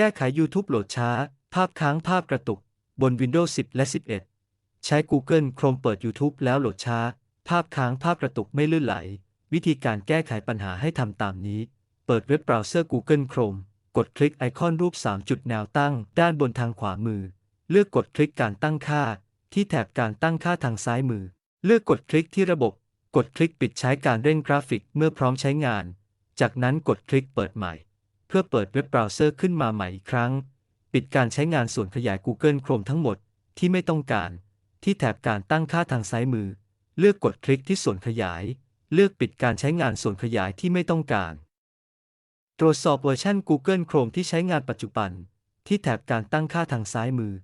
แก้ไข YouTube โหลดช้า ภาพค้างภาพกระตุก บน Windows 10 และ 11 ใช้ Google Chrome เปิด YouTube แล้วโหลดช้า ภาพค้างภาพกระตุกไม่ลื่นไหล วิธีการแก้ไขปัญหาให้ทำตามนี้ เปิดเว็บเบราว์เซอร์ Google Chrome กดคลิกไอคอนรูป 3 จุดแนวตั้ง ด้านบนทางขวามือ เลือกกดคลิกการตั้งค่า ที่แถบการตั้งค่าทางซ้ายมือ เลือกกดคลิกที่ระบบ กดคลิกปิดใช้การเร่งกราฟิกเมื่อพร้อมใช้งาน จากนั้นกดคลิกเปิดใหม่ เพื่อเปิดเว็บเบราว์เซอร์ขึ้นมาใหม่อีกครั้ง ปิดการใช้งานส่วนขยาย Google Chrome ทั้งหมดที่ไม่ต้องการ ที่แถบการตั้งค่าทางซ้ายมือ เลือกกดคลิกที่ส่วนขยาย เลือกปิดการใช้งานส่วนขยายที่ไม่ต้องการ ตรวจสอบเวอร์ชัน Google Chrome ที่ใช้งานปัจจุบัน ที่แถบการตั้งค่าทางซ้ายมือ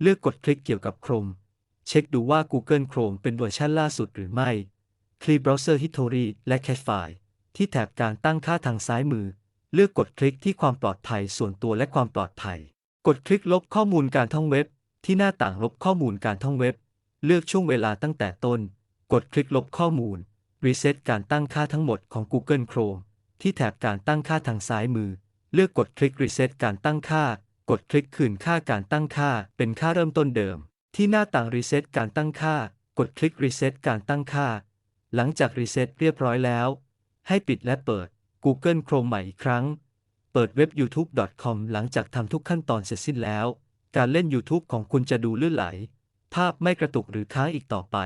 เลือกกดคลิกเกี่ยวกับ Chrome เช็คดูว่า Google Chrome เป็นเวอร์ชันล่าสุดหรือไม่คลี Browser History และ Cache File ที่แถบการตั้งค่าทางซ้ายมือ เลือกกดคลิกที่ความปลอดภัยส่วนตัวและความปลอดภัย กดคลิกลบข้อมูลการท่องเว็บ ที่หน้าต่างลบข้อมูลการท่องเว็บ เลือกช่วงเวลาตั้งแต่ต้น กดคลิกลบข้อมูล รีเซ็ตการตั้งค่าทั้งหมดของ Google Chrome ที่แถบการตั้งค่าทางซ้ายมือ เลือกกดคลิกรีเซ็ตการตั้งค่า กดคลิกคืนค่าการตั้งค่า เป็นค่าเริ่มต้นเดิม ที่หน้าต่างรีเซ็ตการตั้งค่า กดคลิกรีเซ็ตการตั้งค่า หลังจากรีเซ็ตเรียบร้อยแล้ว ให้ปิดและเปิด Google Chrome ใหม่อีกครั้ง เปิดเว็บ youtube.com หลังจากทำทุกขั้นตอนเสร็จสิ้นแล้ว การเล่น YouTube ของคุณจะดูลื่นไหล ภาพไม่กระตุกหรือค้างอีกต่อไป